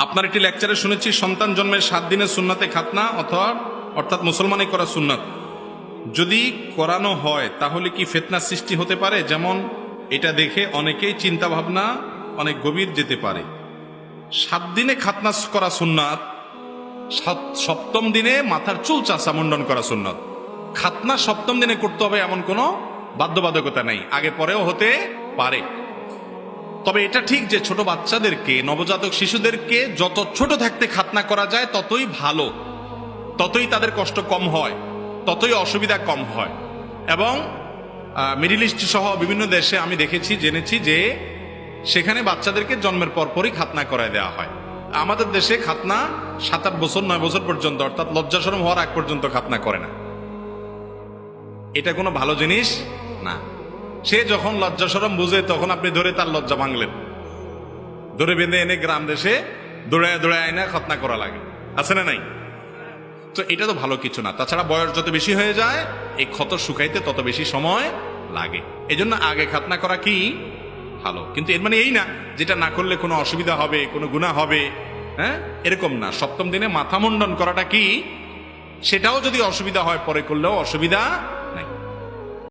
আপনার একটি লেকচারে শুনেছি, সন্তান জন্মের সাত দিনে সুন্নাতে খাতনা, অথবা অর্থাৎ মুসলমানে করা সুন্নাত। যদি করানো হয়, তাহলে কি ফেতনা সৃষ্টি হতে পারে? যেমন এটা দেখে অনেকেই চিন্তা ভাবনা অনেক গভীর যেতে পারে। সাত দিনে খাতনা করা সুন্নাত, সাত- সপ্তম দিনে মাথার চুল চাষা মুন্ডন করা সুন্নত। খাতনা সপ্তম দিনে করতে হবে এমন কোনো বাধ্যবাধকতা নেই। আগে পরেও হতে পারে। তবে এটা ঠিক যে ছোট বাচ্চাদেরকে, নবজাতক শিশুদেরকে যত ছোট থাকতে খাতনা করা যায়, ততই ভালো। ততই তাদের কষ্ট কম হয়, ততই অসুবিধা কম হয়। এবং মিডিল ইস্ট সহ বিভিন্ন দেশে আমি দেখেছি, জেনেছি যে সেখানে বাচ্চাদেরকে জন্মের পরপরই খাতনা করায় দেওয়া হয়। আমাদের দেশে খাতনা সাত আট বছর, নয় বছর পর্যন্ত, অর্থাৎ লজ্জাসরম হওয়ার আগ পর্যন্ত খাতনা করে না। এটা কোনো ভালো জিনিস? না। সে যখন লজ্জাসরম বুঝে, তখন আপনি ধরে তার লজ্জা ভাঙলেন। ধরে বেঁধে এনে গ্রাম দেশে দৌড়ায় দৌড়ায় এনে খতনা করা লাগে। আছে না নাই? তো এটা তো ভালো কিছু না। তাছাড়া বয়স যত বেশি হয়ে যায়, এই ক্ষত শুকাইতে তত বেশি সময় লাগে। এই জন্য আগে খাতনা করা কি? ভালো। কিন্তু এর মানে এই না, যেটা না করলে কোনো অসুবিধা হবে, কোনো গুণা হবে হ্যাঁ? এরকম না। সপ্তম দিনে মাথা মুন্ডন করাটা কি? সেটাও যদি অসুবিধা হয়, পরে করলেও অসুবিধা